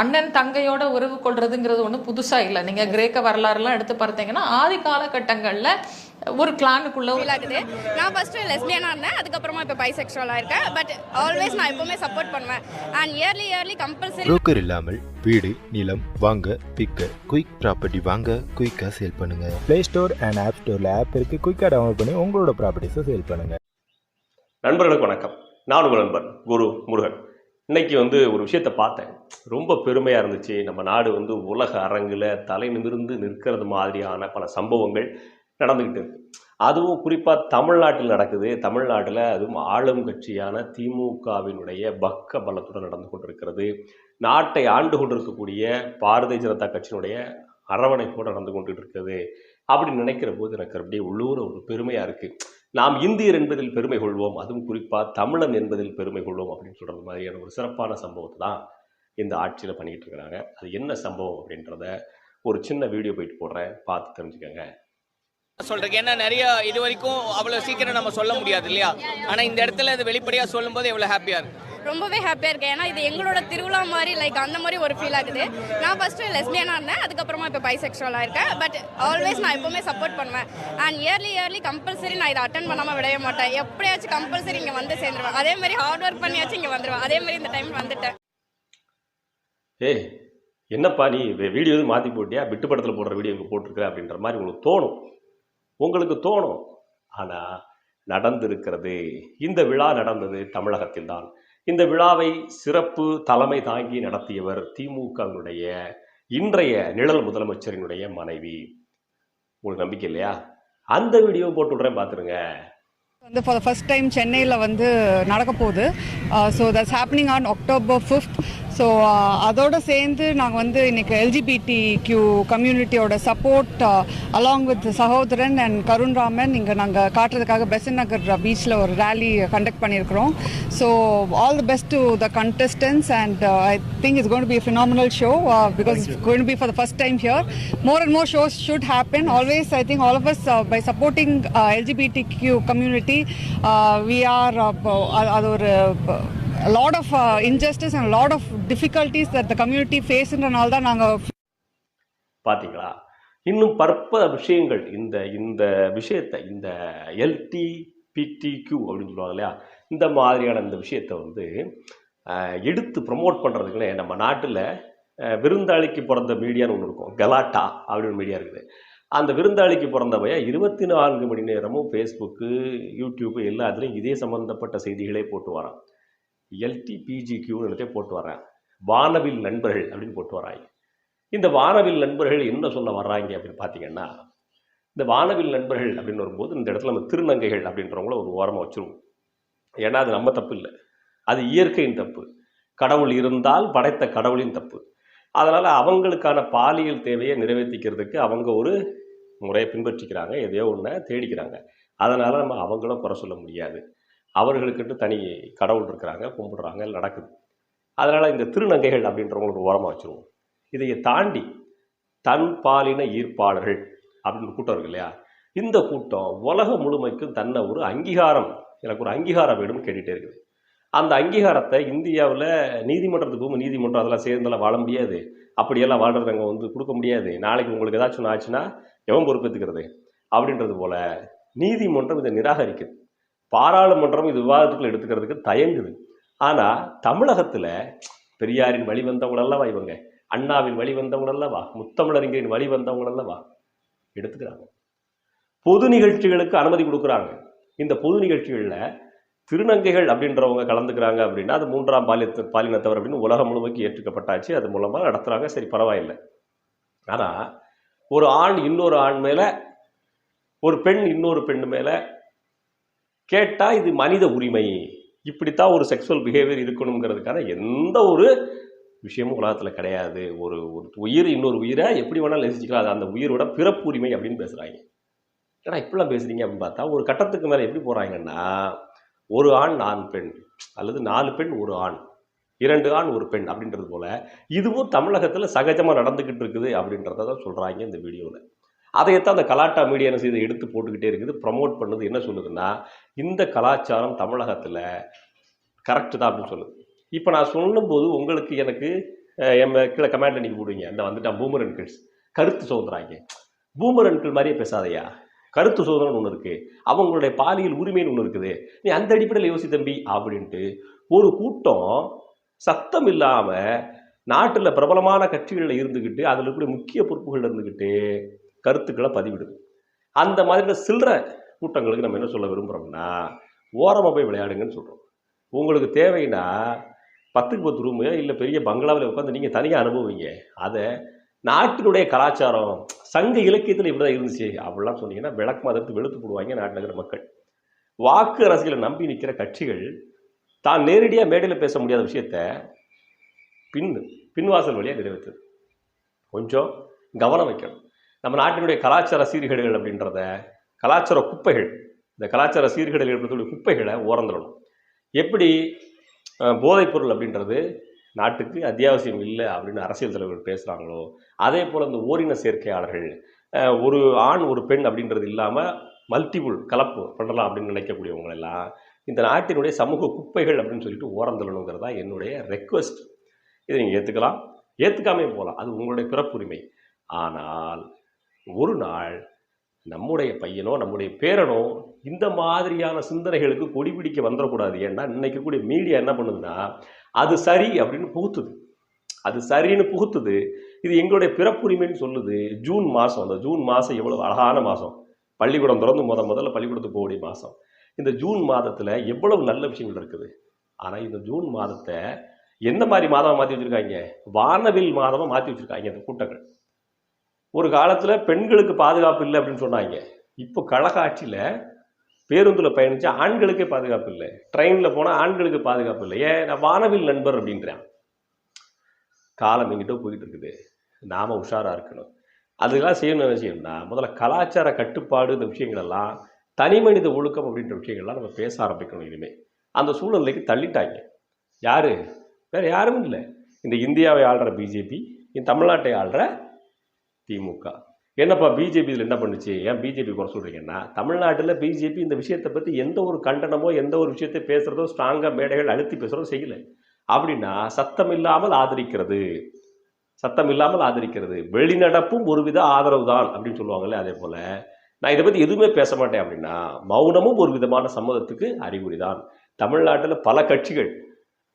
அண்ணன் தங்கையோட உறவு கொள்றதுங்கிறது ஒன்றும் புதுசா இல்லை. நீங்க கிரேக்க வரலாறுலாம் எடுத்து பார்த்தீங்கன்னா ஆதி காலகட்டங்கள்ல ஒரு கிளானுக்குள்ள ஆகுது நான் ஃபர்ஸ்ட் லெஸ்பியனா இருந்தேன். அதுக்கப்புறமா இப்போ பைசெக்சுவலாக இருக்கேன். பட் ஆல்வேஸ் நான் எப்பவுமே சப்போர்ட் பண்ணுவேன். And early early compulsory broker இல்லாமல் வீடு நிலம் வாங்க விற்க குயிக் ப்ராப்பர்ட்டி வாங்க குயிக்காக சேல் பண்ணுங்க. ப்ளே ஸ்டோர் அண்ட் ஆப் ஸ்டோரில் ஆப் இருக்குது குயிக்காக டவுன்லோட் பண்ணி உங்களோட ப்ராப்பர்ட்டிஸை சேல் பண்ணுங்கள் நண்பர்களுக்கு வணக்கம். நான் உங்கள் நண்பன் குரு முருகன். இன்னைக்கு வந்து ஒரு விஷயத்தை பார்த்தேன். ரொம்ப பெருமையாக இருந்துச்சு. நம்ம நாடு வந்து உலக அரங்கில் தலை நிமிர்ந்து நிற்கிறது மாதிரியான பல சம்பவங்கள் நடந்துக்கிட்டு இருக்கு. அதுவும் குறிப்பாக தமிழ்நாட்டில் நடக்குது. தமிழ்நாட்டில் அதுவும் ஆளும் கட்சியான திமுகவினுடைய பக்க பலத்துடன் நடந்து கொண்டிருக்கிறது. நாட்டை ஆண்டு கொண்டிருக்கக்கூடிய பாரதிய ஜனதா கட்சியினுடைய அரவணைப்போடு நடந்து கொண்டு இருக்கிறது அப்படி நினைக்கிற போது எனக்கு அப்படியே உள்ளூர ஒரு பெருமையாக இருக்குது நாம் இந்தியர் என்பதில் பெருமை கொள்வோம் அதுவும் குறிப்பாக தமிழன் என்பதில் பெருமை கொள்வோம் அப்படின்னு சொல்கிறது மாதிரியான ஒரு சிறப்பான சம்பவத்தை தான் இந்த ஆட்சியில் பண்ணிக்கிட்டு இருக்கிறாங்க. அது என்ன சம்பவம் அப்படின்றத ஒரு சின்ன வீடியோ போயிட்டு போடுறேன். பார்த்து தெரிஞ்சுக்கோங்க. சொல்றேன் ஏன்னா நிறைய இது வரைக்கும் அவ்வளவு சீக்கிரம் நம்ம சொல்ல முடியாது இல்லையா? ஆனா இந்த இடத்துல இது வெளிப்படையா சொல்லும்போது எவ்வளவு ஹாப்பியா இருக்கு ரொம்பவே ஹாப்பியாக இருக்கேன். ஏன்னா இது எங்களோட திருவிழா மாதிரி லைக் அந்த மாதிரி ஒரு ஃபீல் ஆகுது. நான் ஃபஸ்ட்டு லெஸ்பியனாக இருந்தேன் அதுக்கப்புறமா இப்போ பைசெக்சுவலாக இருக்கேன். பட் ஆல்வேஸ் நான் எப்பவுமே சப்போர்ட் பண்ணுவேன். அண்ட் இயர்லி இயர்லி கம்பல்சரி நான் இதை அட்டன் பண்ணாமல் விடவே மாட்டேன். எப்படியாச்சும் கம்பல்சரி இங்கே வந்து சேர்ந்துருவேன். அதே மாதிரி ஹார்ட் ஒர்க் பண்ணியாச்சும் இங்கே வந்துடுவேன் அதே மாதிரி இந்த டைம் வந்துட்டேன். ஏய் என்னப்பா நீ வீடியோ எதுவும் மாற்றி போட்டியா? விட்டு படத்தில் போடுற வீடியோ இங்கே போட்டிருக்க அப்படின்ற மாதிரி உங்களுக்கு தோணும். உங்களுக்கு தோணும். ஆனால் நடந்திருக்கிறது இந்த விழா நடந்தது தமிழகத்தில் தான் இந்த விழாவை சிறப்பு தலைமை தாங்கி நடத்தியவர் திமுகவினுடைய இன்றைய நிழல் முதலமைச்சரினுடைய மனைவி. உங்களுக்கு நம்பிக்கை இல்லையா? அந்த வீடியோ போட்டு விட்றேன் பார்த்துருங்க. வந்து ஃபார் ஃபர்ஸ்ட் டைம் சென்னையில் வந்து நடக்க போகுது so that's happening on October fifth so அதோட சேர்ந்து நாங்கள் வந்து இன்னைக்கு LGBT Q கம்யூனிட்டியோட support along with Sagodharan and Karun Raman இங்கே நாங்கள் காட்டுறதுக்காக பெசன் நகர் பீச்சில் ஒரு ரேலி கண்டக்ட் பண்ணியிருக்கிறோம் so all the best to the uh, be a phenomenal show uh, because it's going to be for the first time here. More and more shows should happen. Always, I think all of us uh, by supporting uh, LGBTQ community, uh, we are uh, அது ஒரு lot of injustice and lot of difficulties lot the community that தான் நாங்கள் பார்த்தீங்களா இன்னும் பற்ப விஷயங்கள் இந்த இந்த விஷயத்தை இந்த எல்டி பிடிக்யூ அப்படின்னு சொல்லுவாங்க இல்லையா? இந்த மாதிரியான இந்த விஷயத்தை வந்து எடுத்து ப்ரமோட் பண்ணுறதுக்குன்னு நம்ம நாட்டில் விருந்தாளிக்கு பிறந்த மீடியான்னு ஒன்று இருக்கும். கலாட்டா அப்படின்னு ஒரு மீடியா இருக்குது. அந்த விருந்தாளிக்கு பிறந்தவைய இருபத்தி நான்கு மணி நேரமும் ஃபேஸ்புக்கு யூடியூப்பு எல்லாத்துலேயும் இதே சம்மந்தப்பட்ட செய்திகளே போட்டு வரான். எல்டிபிஜிக்யூன்னு போட்டு வரேன் வானவில் நண்பர்கள் அப்படின்னு போட்டு வராங்க இந்த வானவில் நண்பர்கள் என்ன சொல்ல வர்றாங்க அப்படின்னு பார்த்தீங்கன்னா இந்த வானவில் நண்பர்கள் அப்படின்னு வரும்போது இந்த இடத்துல நம்ம திருநங்கைகள் அப்படின்றவங்கள ஒரு ஓரமாக வச்சுருவோம். ஏன்னா அது நம்ம தப்பு இல்லை. அது இயற்கையின் தப்பு. கடவுள் இருந்தால் படைத்த கடவுளின் தப்பு. அதனால் அவங்களுக்கான பாலியல் தேவையை நிறைவேற்றிக்கிறதுக்கு அவங்க ஒரு முறையை பின்பற்றிக்கிறாங்க எதையோ ஒன்றை தேடிக்கிறாங்க. அதனால் நம்ம அவங்கள குறை சொல்ல முடியாது. அவர்களுக்குன்ட்டு தனி கடவுள் இருக்கிறாங்க கும்பிடுறாங்க நடக்குது. அதனால் இந்த திருநங்கைகள் அப்படின்றவங்களுக்கு ஓரமாக வச்சுருவோம். இதையை தாண்டி தன் பாலின ஈர்ப்பாளர்கள் அப்படின்னு கூட்டம் இருக்கு இல்லையா? இந்த கூட்டம் உலகம் முழுமைக்கும் தன்னை ஒரு அங்கீகாரம் எனக்கு ஒரு அங்கீகாரம் வேணும்னு கேட்டுகிட்டே இருக்குது. அந்த அங்கீகாரத்தை இந்தியாவில் நீதிமன்றத்துக்கு போகும் நீதிமன்றம் அதெல்லாம் சேர்ந்தெல்லாம் வாழ முடியாது. அப்படியெல்லாம் வாழ்றவங்க வந்து கொடுக்க முடியாது. நாளைக்கு உங்களுக்கு ஏதாச்சும் ஒன்று ஆச்சுன்னா எவன் பொறுப்பேற்றுக்கிறது அப்படின்றது போல் நீதிமன்றம் இதை நிராகரிக்குது. பாராளுமன்றம் இது விவாதத்துக்குள்ள எடுத்துக்கிறதுக்கு தயங்குது. ஆனால் தமிழகத்தில் பெரியாரின் வழி வந்தவங்களல்லவா இவங்க? அண்ணாவின் வழி வந்தவங்களல்லவா முத்தமிழறிஞரின் வழி வந்தவங்களல்லவா எடுத்துக்கிறாங்க. பொது நிகழ்ச்சிகளுக்கு அனுமதி கொடுக்குறாங்க. இந்த பொது நிகழ்ச்சிகளில் திருநங்கைகள் அப்படின்றவங்க கலந்துக்கிறாங்க அப்படின்னா அது மூன்றாம் பாலியத்து பாலினத்தவர் அப்படின்னு உலகம் முழுமைக்கு ஏற்றுக்கப்பட்டாச்சு. அது மூலமாக நடத்துகிறாங்க சரி பரவாயில்லை. ஆனால் ஒரு ஆண் இன்னொரு ஆண் மேலே ஒரு பெண் இன்னொரு பெண் மேலே கேட்டால் இது மனித உரிமை. இப்படித்தான் ஒரு செக்ஸுவல் பிஹேவியர் இருக்கணுங்கிறதுக்கான எந்த ஒரு விஷயமும் உலகத்தில் கிடையாது. ஒரு ஒரு உயிர் இன்னொரு உயிரை எப்படி வேணாலும் நேசிச்சுக்கலாம். அது அந்த உயிரோட பிறப்பு உரிமை அப்படின்னு பேசுகிறாங்க ஏன்னா இப்படிலாம் பேசுகிறீங்க அப்படின்னு பார்த்தா ஒரு கட்டத்துக்கு மேலே எப்படி போகிறாங்கன்னா ஒரு ஆண் நாலு பெண் அல்லது நாலு பெண் ஒரு ஆண் இரண்டு ஆண் ஒரு பெண் அப்படின்றது போல் இதுவும் தமிழகத்தில் சகஜமாக நடந்துக்கிட்டு இருக்குது அப்படின்றத தான் சொல்கிறாங்க இந்த வீடியோவில் அதையத்தான் அந்த கலாட்டா மீடியா என்ன செய்து எடுத்து போட்டுக்கிட்டே இருக்குது ப்ரமோட் பண்ணுது என்ன சொல்லுதுன்னா இந்த கலாச்சாரம் தமிழகத்தில் கரெக்டு தான் அப்படின்னு சொல்லுது. இப்போ நான் சொல்லும்போது உங்களுக்கு எனக்கு அஹ் எம் கீழே கமெண்ட்ல நீங்கள் போடுவீங்க இந்த வந்துட்டான் பூமர் அன்கிள்ஸ் கருத்து சுதந்திராங்க. பூமர் அன்கிள் மாதிரியே பேசாதையா. கருத்து சுதந்திரம் ஒன்று இருக்குது அவங்களுடைய பாலியல் உரிமைன்னு ஒன்று இருக்குது. நீ அந்த அடிப்படையில் யோசி தம்பி அப்படின்ட்டு ஒரு கூட்டம் சத்தம் இல்லாமல் நாட்டில் பிரபலமான கட்சிகளில் இருந்துக்கிட்டு அதில் இருக்கக்கூடிய முக்கிய பொறுப்புகள் இருந்துக்கிட்டு கருத்துக்களை பதிவிடுது. அந்த மாதிரி சில்லற கூட்டங்களுக்கு நம்ம என்ன சொல்ல விரும்புகிறோம்னா ஓரமாக போய் விளையாடுங்கன்னு சொல்கிறோம் உங்களுக்கு தேவைன்னா பத்துக்கு பத்து ரூமையோ இல்லை பெரிய பங்களாவில் உட்காந்து நீங்கள் தனியாக அனுபவிங்க. அதை நாட்டினுடைய கலாச்சாரம் சங்க இலக்கியத்தில் இப்படி தான் இருந்துச்சு. அப்படிலாம் சொன்னீங்கன்னா விளக்கமாக மதத்து வெளுத்து போடுவாங்க நாட்டில் இருக்கிற மக்கள். வாக்கு அரசியலை நம்பி நிற்கிற கட்சிகள் தான் நேரடியாக மேடையில் பேச முடியாத விஷயத்த பின் பின்வாசல் வழியாக நிறைவேற்றுது. கொஞ்சம் கவனம் வைக்கணும். நம்ம நாட்டினுடைய கலாச்சார சீர்கேடுகள் அப்படின்றத கலாச்சார குப்பைகள் இந்த கலாச்சார சீர்கேடுகள் அப்படின்ற குப்பைகளை ஓரந்துடணும். எப்படி போதைப்பொருள் அப்படின்றது நாட்டுக்கு அத்தியாவசியம் இல்லை அப்படின்னு அரசியல் தலைவர்கள் பேசுகிறாங்களோ அதே போல் இந்த ஓரின சேர்க்கையாளர்கள் ஒரு ஆண் ஒரு பெண் அப்படின்றது இல்லாமல் மல்டிபிள் கலப்பு பண்ணலாம் அப்படின்னு நினைக்கக்கூடியவங்க எல்லாம் இந்த நாட்டினுடைய சமூக குப்பைகள் அப்படின்னு சொல்லிட்டு ஓரந்தள்ளணுங்கிறது தான் என்னுடைய ரெக்வஸ்ட் இதை நீங்கள் ஏற்றுக்கலாம் ஏற்றுக்காமே போகலாம். அது உங்களுடைய பிறப்புரிமை. ஆனால் ஒரு நாள் நம்முடைய பையனோ நம்முடைய பேரனோ இந்த மாதிரியான சிந்தனைகளுக்கு கொடி பிடிக்க வந்துடக்கூடாது ஏன்னா இன்னைக்கு கூடிய மீடியா என்ன பண்ணுதுன்னா அது சரி அப்படின்னு புகுத்துது. அது சரின்னு புகுத்துது. இது எங்களுடைய பிறப்புரிமைன்னு சொல்லுது. ஜூன் மாதம் அந்த ஜூன் மாதம் எவ்வளவு அழகான மாதம் பள்ளிக்கூடம் திறந்து முத முதல்ல பள்ளிக்கூடத்துக்கு போகக்கூடிய மாதம் இந்த ஜூன் மாதத்தில் எவ்வளவு நல்ல விஷயங்கள் இருக்குது? ஆனால் இந்த ஜூன் மாதத்தை எந்த மாதிரி மாதமாக மாற்றி வச்சுருக்காங்க? வானவில் மாதமாக மாற்றி வச்சுருக்காங்க இந்த கூட்டங்கள். ஒரு காலத்தில் பெண்களுக்கு பாதுகாப்பு இல்லை அப்படின்னு சொன்னாங்க. இப்போ கழகாட்சியில் பேருந்தில் பயணித்த ஆண்களுக்கே பாதுகாப்பு இல்லை. ட்ரெயினில் போனால் ஆண்களுக்கு பாதுகாப்பு இல்லை. ஏன்? நான் வானவில் நண்பர் அப்படின்றான். காலம் எங்கிட்ட போயிட்டு இருக்குது. நாம் உஷாராக இருக்கணும். அதுக்கெல்லாம் செய்யணும் என்ன செய்யணும்னா முதல்ல கலாச்சார கட்டுப்பாடு இந்த விஷயங்களெல்லாம் தனி மனித ஒழுக்கம் அப்படின்ற விஷயங்கள்லாம் நம்ம பேச ஆரம்பிக்கணும் இனிமேல் அந்த சூழ்நிலைக்கு தள்ளிட்டாங்க. யார்? வேற யாரும் இல்லை. இந்த இந்தியாவை ஆள்ற பிஜேபி இந்த தமிழ்நாட்டை ஆள்ற திமுக. என்னப்பா பிஜேபி இதில் என்ன பண்ணுச்சு? ஏன் பிஜேபி குறை சொல்கிறீங்கன்னா தமிழ்நாட்டில் பிஜேபி இந்த விஷயத்தை பற்றி எந்த ஒரு கண்டனமோ எந்த ஒரு விஷயத்தை பேசுகிறதோ ஸ்ட்ராங்காக மேடைகள் அழுத்தி பேசுகிறதோ செய்யலை. அப்படின்னா சத்தம் இல்லாமல் ஆதரிக்கிறது. சத்தம் இல்லாமல் ஆதரிக்கிறது. வெளிநடப்பும் ஒருவித ஆதரவு தான் அப்படின்னு சொல்லுவாங்களே அதே போல். நான் இதை பற்றி எதுவுமே பேச மாட்டேன் அப்படின்னா மௌனமும் ஒரு விதமான சம்மதத்துக்கு அறிகுறி தான் தமிழ்நாட்டில் பல கட்சிகள்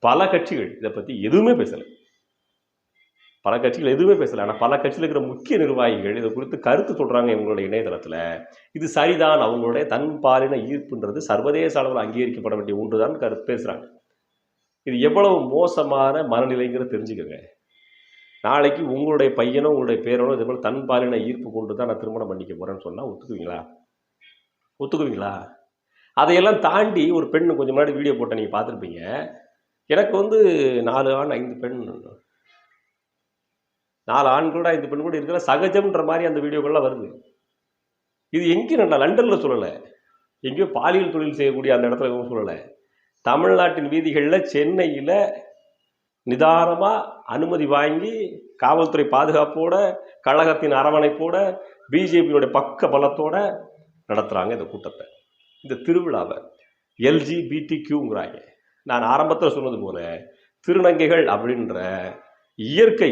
பல கட்சிகள் இதை பற்றி எதுவுமே பேசலை. பல கட்சிகள் எதுவுமே பேசலை. ஆனால் பல கட்சியில் இருக்கிற முக்கிய நிர்வாகிகள் இதை குறித்து கருத்து சொல்கிறாங்க இவங்களுடைய இணையதளத்தில். இது சரிதான் அவங்களுடைய தன் பாலின ஈர்ப்புன்றது சர்வதேச அளவில் அங்கீகரிக்கப்பட வேண்டிய ஒன்று தான் கரு பேசுகிறாங்க இது எவ்வளவு மோசமான மனநிலைங்கிறத தெரிஞ்சுக்கோங்க. நாளைக்கு உங்களுடைய பையனோ உங்களுடைய பேரனோ இதே போல் தன் பாலின ஈர்ப்பு கொண்டு தான் நான் திருமணம் பண்ணிக்க போகிறேன்னு சொன்னால் ஒத்துக்குவீங்களா? ஒத்துக்குவீங்களா? அதையெல்லாம் தாண்டி ஒரு பெண் கொஞ்சம் முன்னாடி வீடியோ போட்ட நீங்கள் பார்த்துருப்பீங்க. எனக்கு வந்து நாலு ஆண் ஐந்து பெண் நாலு ஆண்களோட ஐந்து பெண் கூட இருக்கிற சகஜம்ன்ற மாதிரி அந்த வீடியோக்கள்லாம் வருது. இது எங்கேயும் நான் லண்டனில் சொல்லலை. எங்கேயோ பாலியல் தொழில் செய்யக்கூடிய அந்த இடத்துல எதுவும் சொல்லலை. தமிழ்நாட்டின் வீதிகளில் சென்னையில் நிதானமாக அனுமதி வாங்கி காவல்துறை பாதுகாப்போட கழகத்தின் அரவணைப்போட பிஜேபியினுடைய பக்க பலத்தோட நடத்துகிறாங்க இந்த கூட்டத்தை. இந்த திருவிழாவை எல்ஜி பிடி கியூங்கிறாங்க நான் ஆரம்பத்தில் சொன்னது போல திருநங்கைகள் அப்படின்ற இயற்கை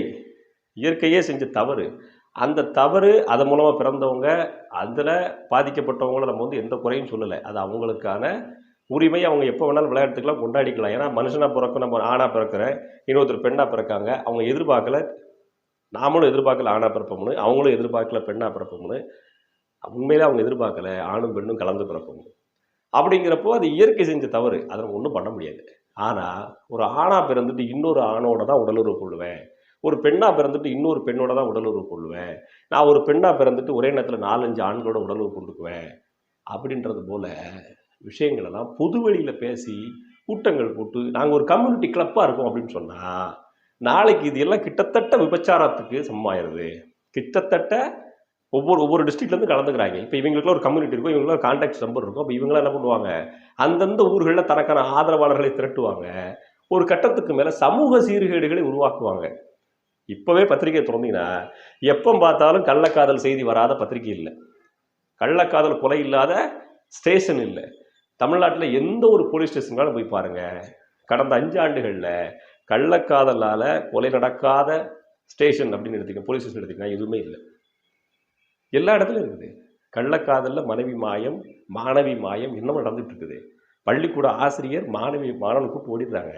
இயற்கையே செஞ்ச தவறு. அந்த தவறு அதன் மூலமாக பிறந்தவங்க அதில் பாதிக்கப்பட்டவங்கள நம்ம வந்து எந்த குறையும் சொல்லலை. அது அவங்களுக்கான உரிமை. அவங்க எப்போ வேணாலும் விளையாட்டுக்கெல்லாம் கொண்டாடிக்கலாம். ஏன்னா மனுஷனாக பிறக்க நம்ம ஆணாக பிறக்கிறேன் இன்னொருத்தர் பெண்ணாக பிறக்காங்க அவங்க எதிர்பார்க்கல நாமளும் எதிர்பார்க்கல ஆணாக பிறப்போம்னு அவங்களும் எதிர்பார்க்கல பெண்ணாக பிறப்போம்னு உண்மையிலே அவங்க எதிர்பார்க்கல ஆணும் பெண்ணும் கலந்து பிறப்போம்னு. அப்படிங்கிறப்போ அது இயற்கை செஞ்ச தவறு. அதை நம்ம ஒன்றும் பண்ண முடியாது. ஆனால் ஒரு ஆணாக பிறந்துட்டு இன்னொரு ஆணோட தான் உடலுறவு கொள்வேன் ஒரு பெண்ணாக பிறந்துட்டு இன்னொரு பெண்ணோட தான் உடலுறவு கொள்ளுவேன். நான் ஒரு பெண்ணாக பிறந்துட்டு ஒரே நேரத்தில் நாலஞ்சு ஆண்களோட உடலுறவு கொண்டுக்குவேன். அப்படின்றது போல் விஷயங்களெல்லாம் பொது வழியில் பேசி கூட்டங்கள் போட்டு நாங்கள் ஒரு கம்யூனிட்டி கிளப்பாக இருக்கோம் அப்படின்னு சொன்னால் நாளைக்கு இது எல்லாம் கிட்டத்தட்ட விபச்சாரத்துக்கு சமமாயிருது. கிட்டத்தட்ட ஒவ்வொரு ஒவ்வொரு டிஸ்ட்ரிக்ட்லேருந்து கலந்துக்கிறாங்க. இப்போ இவங்களுக்குலாம் ஒரு கம்யூனிட்டி இருக்கும் இவங்களும் கான்டாக்ட் நம்பர் இருக்கும். அப்போ இவங்களாம் என்ன பண்ணுவாங்க? அந்தந்த ஊர்களில் தனக்கான ஆதரவாளர்களை திரட்டுவாங்க. ஒரு கட்டத்துக்கு மேலே சமூக சீர்கேடுகளை உருவாக்குவாங்க. இப்போவே பத்திரிகை திறந்தீங்கன்னா எப்போ பார்த்தாலும் கள்ளக்காதல் செய்தி வராத பத்திரிகை இல்லை. கள்ளக்காதல் கொலை இல்லாத ஸ்டேஷன் இல்லை. தமிழ்நாட்டில் எந்த ஒரு போலீஸ் ஸ்டேஷனாலும் போய் பாருங்கள் கடந்த அஞ்சு ஆண்டுகளில் கள்ளக்காதலால் கொலை நடக்காத ஸ்டேஷன் அப்படின்னு எடுத்துக்க போலீஸ் ஸ்டேஷன் எடுத்துக்கினா எதுவுமே இல்லை. எல்லா இடத்துலையும் இருக்குது. கள்ளக்காதலில் மனைவி மாயம் மாணவி மாயம் இன்னமும் நடந்துகிட்டு இருக்குது. பள்ளிக்கூட ஆசிரியர் மாணவி மாணவனை கூப்பிட்டு ஓடிடுறாங்க.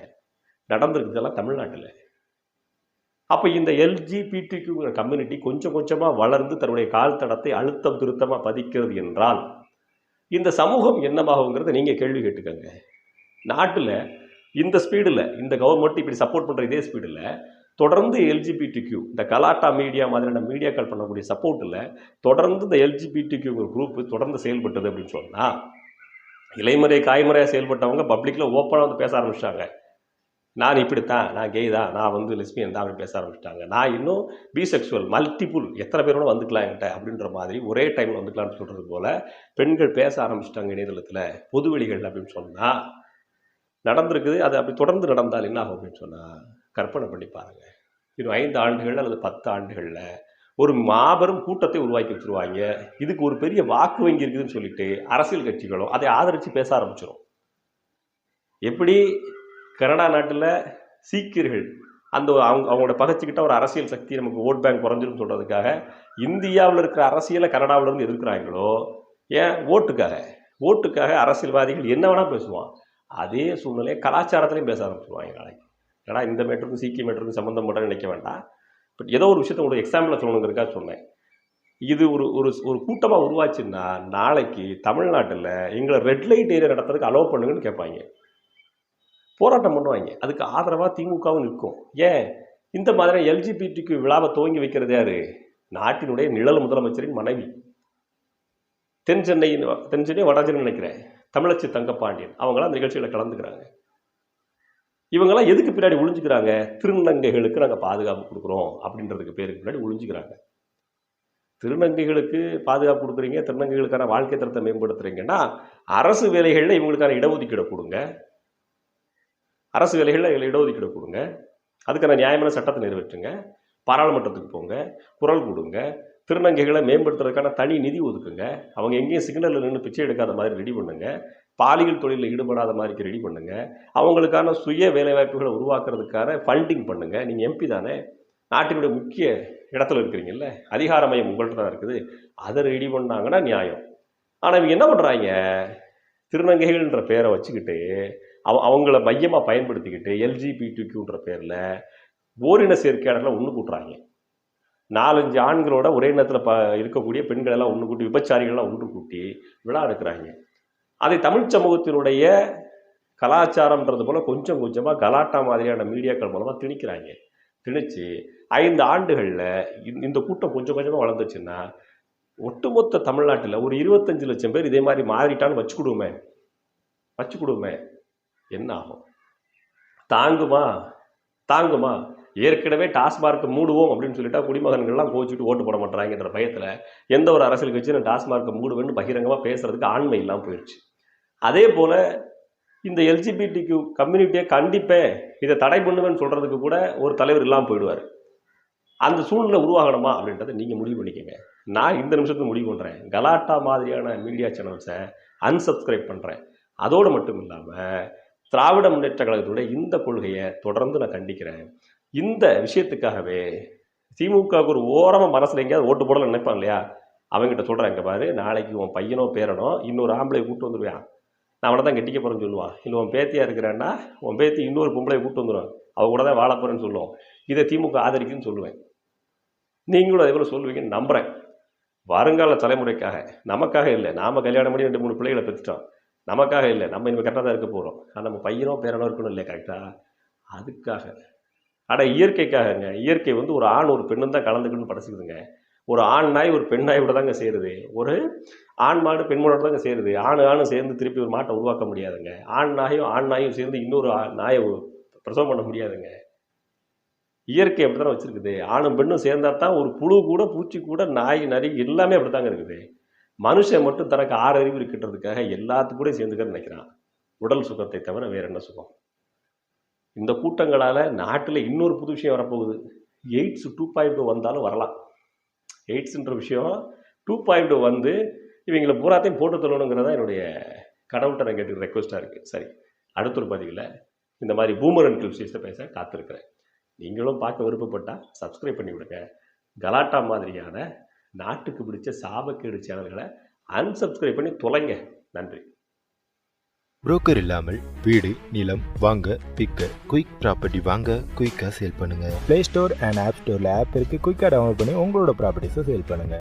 நடந்திருக்குதெல்லாம் தமிழ்நாட்டில். அப்போ இந்த எல்ஜிபிடிக்குங்கிற கம்யூனிட்டி கொஞ்சம் கொஞ்சமாக வளர்ந்து தன்னுடைய கால் தடத்தை அழுத்தம் திருத்தமாக பதிக்கிறது என்றால் இந்த சமூகம் என்னமாகுங்கிறத நீங்கள் கேள்வி கேட்டுக்கோங்க. நாட்டில் இந்த ஸ்பீடில் இந்த கவர்மெண்ட் இப்படி சப்போர்ட் பண்ணுற இதே ஸ்பீடில் தொடர்ந்து எல்ஜிபிடிக்யூ இந்த கலாட்டா மீடியா மாதிரியான மீடியாக்கள் பண்ணக்கூடிய சப்போர்ட்டில் தொடர்ந்து இந்த எல்ஜிபிடிக்யூங்கிற குரூப் தொடர்ந்து செயல்பட்டது அப்படின்னு சொன்னால் இலைமறை காய்மறையாக செயல்பட்டவங்க பப்ளிக்கில் ஓப்பனாக வந்து பேச ஆரம்பிச்சிட்டாங்க. நான் இப்படித்தான் நான் கெய் தான் நான் வந்து லெஸ்பியன் தான் அப்படின்னு பேச ஆரம்பிச்சிட்டாங்க. நான் இன்னும் பிசெக்சுவல் மல்டிபிள் எத்தனை பேரோட வந்துக்கலாம் என்கிட்ட அப்படின்ற மாதிரி ஒரே டைமில் வந்துக்கலாம்னு சொல்கிறது போல் பெண்கள் பேச ஆரம்பிச்சிட்டாங்க இணையதளத்தில் பொதுவெளிகள் அப்படின்னு சொன்னால் நடந்திருக்குது அது அப்படி தொடர்ந்து நடந்தால் என்ன ஆகும் அப்படின்னு சொன்னால் கற்பனை பண்ணி பாருங்கள் இன்னும் ஐந்து ஆண்டுகள் அல்லது பத்து ஆண்டுகளில் ஒரு மாபெரும் கூட்டத்தை உருவாக்கி வச்சுருவாங்க. இதுக்கு ஒரு பெரிய வாக்கு வங்கி இருக்குதுன்னு சொல்லிட்டு அரசியல் கட்சிகளும் அதை ஆதரித்து பேச ஆரம்பிச்சிடும் எப்படி கனடா நாட்டில் சீக்கியர்கள் அந்த அவங்க அவங்களோட பகைச்சிக்கிட்ட ஒரு அரசியல் சக்தி நமக்கு ஓட் பேங்க் குறைஞ்சிரும் சொல்கிறதுக்காக இந்தியாவில் இருக்கிற அரசியலை கனடாவிலேருந்து எதிர்க்கிறாங்களோ? ஏன்? ஓட்டுக்காக ஓட்டுக்காக அரசியல்வாதிகள் என்ன வேணால் பேசுவான். அதே சூழ்நிலையை கலாச்சாரத்துலையும் பேச ஆரம்பிச்சுருவாங்க நாளைக்கு ஏன்னா இந்த மேட்டருக்கும் சீக்கிய மேட்டருக்கும் சம்மந்தம் மட்டும் நினைக்க வேண்டாம். பட் ஏதோ ஒரு விஷயத்த உங்களுக்கு எக்ஸாம்பிளில் சொல்லணுங்கிறக்காக சொன்னேன். இது ஒரு ஒரு ஒரு கூட்டமாக உருவாச்சுன்னா நாளைக்கு தமிழ்நாட்டில் எங்களை ரெட் லைட் ஏரியா நடத்துறதுக்கு அலோவ் பண்ணுங்கன்னு கேட்பாங்க. போராட்டம் பண்ணுவாங்க. அதுக்கு ஆதரவாக திமுகவும் நிற்கும். ஏன்? இந்த மாதிரி எல்ஜிபிடிக்கு விழாவை துவங்கி வைக்கிறது யாரு? நாட்டினுடைய நிழல் முதலமைச்சரின் மனைவி. தென் சென்னை தென் சென்னை நினைக்கிறேன். தமிழச்சி தங்கப்பாண்டியன். அவங்களாம் அந்த நிகழ்ச்சியில் கலந்துக்கிறாங்க. இவங்கெல்லாம் எதுக்கு பின்னாடி ஒழிஞ்சுக்கிறாங்க திருநங்கைகளுக்கு நாங்கள் பாதுகாப்பு கொடுக்குறோம் அப்படின்றதுக்கு பேருக்கு பின்னாடி ஒழிஞ்சுக்கிறாங்க திருநங்கைகளுக்கு பாதுகாப்பு கொடுக்குறீங்க திருநங்கைகளுக்கான வாழ்க்கை தரத்தை மேம்படுத்துறீங்கன்னா அரசு வேலைகளில் இவங்களுக்கான இடஒதுக்கீடு கொடுங்க. அரசு வேலைகளில் இதில் இடஒதுக்கீடு கொடுங்க. அதுக்கான நியாயமான சட்டத்தை நிறைவேற்றுங்க. பாராளுமன்றத்துக்கு போங்க. குரல் கொடுங்க. திருநங்கைகளை மேம்படுத்துறதுக்கான தனி நிதி ஒதுக்குங்க. அவங்க எங்கேயும் சிக்னலில் நின்று பிச்சை எடுக்காத மாதிரி ரெடி பண்ணுங்க. பாலியல் தொழிலில் ஈடுபடாத மாதிரிக்கு ரெடி பண்ணுங்க. அவங்களுக்கான சுய வேலைவாய்ப்புகளை உருவாக்குறதுக்கான ஃபண்டிங் பண்ணுங்க. நீங்கள் எம்பி தானே. நாட்டினுடைய முக்கிய இடத்துல இருக்கிறீங்கல்ல. அதிகார மையம் உங்கள்கிட்ட தான் இருக்குது. அதை ரெடி பண்ணாங்கன்னா நியாயம். ஆனால் இவங்க என்ன பண்ணுறாங்க திருநங்கைகள்ன்ற பேரை வச்சுக்கிட்டு அவ அவங்கள மையமாக பயன்படுத்திக்கிட்டு எல்ஜிபிடிக்யூன்ற பேரில் ஓரின சேர்க்கையாளர்களை ஒன்று கூட்டுறாங்க. நாலஞ்சு ஆண்களோட ஒரே நேரத்தில் ப இருக்கக்கூடிய பெண்களெல்லாம் ஒன்று கூட்டி விபச்சாரிகளெல்லாம் ஒன்று கூட்டி விழா எடுக்கிறாங்க. அதை தமிழ் சமூகத்தினுடைய கலாச்சாரம்ன்றது போல் கொஞ்சம் கொஞ்சமாக கலாட்டா மாதிரியான மீடியாக்கள் மூலமாக திணிக்கிறாங்க. திணிச்சு ஐந்து ஆண்டுகளில் இந்த கூட்டம் கொஞ்சம் கொஞ்சமாக வளர்ந்துச்சுன்னா ஒட்டுமொத்த தமிழ்நாட்டில் ஒரு இருபத்தஞ்சு லட்சம் பேர் இதே மாதிரி மாறிட்டான்னு வச்சுக்கிடுவோமே வச்சுக்கிடுவோமே என்ன ஆகும் தாங்குமா? தாங்குமா? ஏற்கனவே டாஸ்மார்க்கை மூடுவோம் அப்படின்னு சொல்லிட்டா குடிமகன்கள்லாம் கோச்சிட்டு ஓட்டு போட மாட்டாங்கன்ற பயத்தில் எந்த ஒரு அரசியல் கட்சியும் டாஸ்மார்க்கை மூடுவேன்னு பகிரங்கமாக பேசுறதுக்கு ஆண்மை இல்லாமல் போயிடுச்சு அதே போல் இந்த எல்ஜிபிடிக்கு கம்யூனிட்டியை கண்டிப்பேன் இதை தடை பண்ணுவேன்னு சொல்கிறதுக்கு கூட ஒரு தலைவர் இல்லாமல் போயிடுவார். அந்த சூழ்நிலை உருவாகணுமா அப்படின்றத நீங்கள் முடிவு பண்ணிக்கங்க. நான் இந்த நிமிஷத்துக்கு முடிவு பண்ணுறேன் கலாட்டா மாதிரியான மீடியா சேனல்ஸை அன்சப்ஸ்கிரைப் பண்ணுறேன் அதோடு மட்டும் இல்லாமல் திராவிட முன்னேற்ற கழகத்துடைய இந்த கொள்கையை தொடர்ந்து நான் கண்டிக்கிறேன். இந்த விஷயத்துக்காகவே திமுகவுக்கு ஒரு ஓரமாக மனசில் எங்கேயாவது ஓட்டு போடணும்னு நினைப்பாங்க இல்லையா? அவங்ககிட்ட சொல்கிறேன் இங்கே பாரு நாளைக்கு உன் பையனோ பேரனோ இன்னொரு ஆம்பளை கூப்பிட்டு வந்துடுவான் நான் அவனை தான் கெட்டிக்க போகிறேன்னு சொல்லுவான். இல்லை உன் பேத்தியாக இருக்கிறேன்னா உன் பேத்தி இன்னொரு பொம்பளை கூப்பிட்டு வந்துடுவான் அவள் கூட தான் வாழ போகிறேன்னு சொல்லுவோம். இதை திமுக ஆதரிக்குன்னு சொல்லுவேன். நீங்களும் அதே போல் சொல்லுவீங்கன்னு நம்புகிறேன் வருங்கால தலைமுறைக்காக நமக்காக இல்லை. நாம கல்யாணம் பண்ணி ரெண்டு மூணு பிள்ளைகளை பெற்றுட்டோம். நமக்காக இல்லை. நம்ம இனிமேல் கரெக்டாக தான் இருக்க போகிறோம் ஆனால் நம்ம பையனோ பேரனோ இருக்கணும் இல்லையா? கரெக்டாக அதுக்காக. ஆனால் இயற்கைக்காகங்க. இயற்கை வந்து ஒரு ஆண் ஒரு பெண்ணும் தான் கலந்துக்கணும்னு படைச்சிக்குதுங்க. ஒரு ஆண் நாய் ஒரு பெண் நாயோட தாங்க சேருது. ஒரு ஆண் மாடு பெண் மாடோட தாங்க சேருது. ஆண் ஆணும் சேர்ந்து திருப்பி ஒரு மாட்டை உருவாக்க முடியாதுங்க. ஆண் நாயும் ஆண் நாயும் சேர்ந்து இன்னொரு ஆ- நாயை பிரசவம் பண்ண முடியாதுங்க. இயற்கை அப்படி தானே வச்சுருக்குது. ஆணும் பெண்ணும் சேர்ந்தா தான் ஒரு புழு கூட பூச்சி கூட நாய் நரி எல்லாமே அப்படி தாங்க இருக்குது. மனுஷன் மட்டும் தனக்கு ஆறு அறிவு இருக்கின்றதுக்காக எல்லாத்து கூட சேர்ந்துக்க நினைக்கிறான். உடல் சுகத்தை தவிர வேற என்ன சுகம்? இந்த கூட்டங்களால் நாட்டில் இன்னொரு புது விஷயம் வரப்போகுது. எய்ட்ஸ் டூ பாயிண்ட் வந்தாலும் வரலாம். எய்ட்ஸுன்ற விஷயம் டூ பாயிண்ட் வந்து இவங்களை பூராத்தையும் போட்டு தள்ளணுங்கிறதா என்னுடைய கடவுள்கிட்ட நான் கேட்டு ரெக்வஸ்ட்டாக இருக்குது சரி அடுத்த ஒரு பதிவில் இந்த மாதிரி பூமர் அண்ட் விஷயத்தை பேச காத்திருக்கிறேன். நீங்களும் பார்க்க விருப்பப்பட்டால் சப்ஸ்கிரைப் பண்ணி விடுங்க. கலாட்டா மாதிரியான நாட்டுக்கு பிடிச்ச சாபக்கேடு சேனல்களை unsubscribe பண்ணி தொலைங்க. நன்றி. புரோக்கர் இல்லாமல் வீடு நிலம் வாங்க விற்க குயிக் ப்ராப்பர்ட்டி வாங்க குயிக்காக சேல் பண்ணுங்க. ப்ளே ஸ்டோர் அண்ட் ஆப் ஸ்டோரில் ஆப் இருக்குது குயிக்காக டவுன்லோட் பண்ணி உங்களோட ப்ராப்பர்ட்டிஸை சேல் பண்ணுங்கள்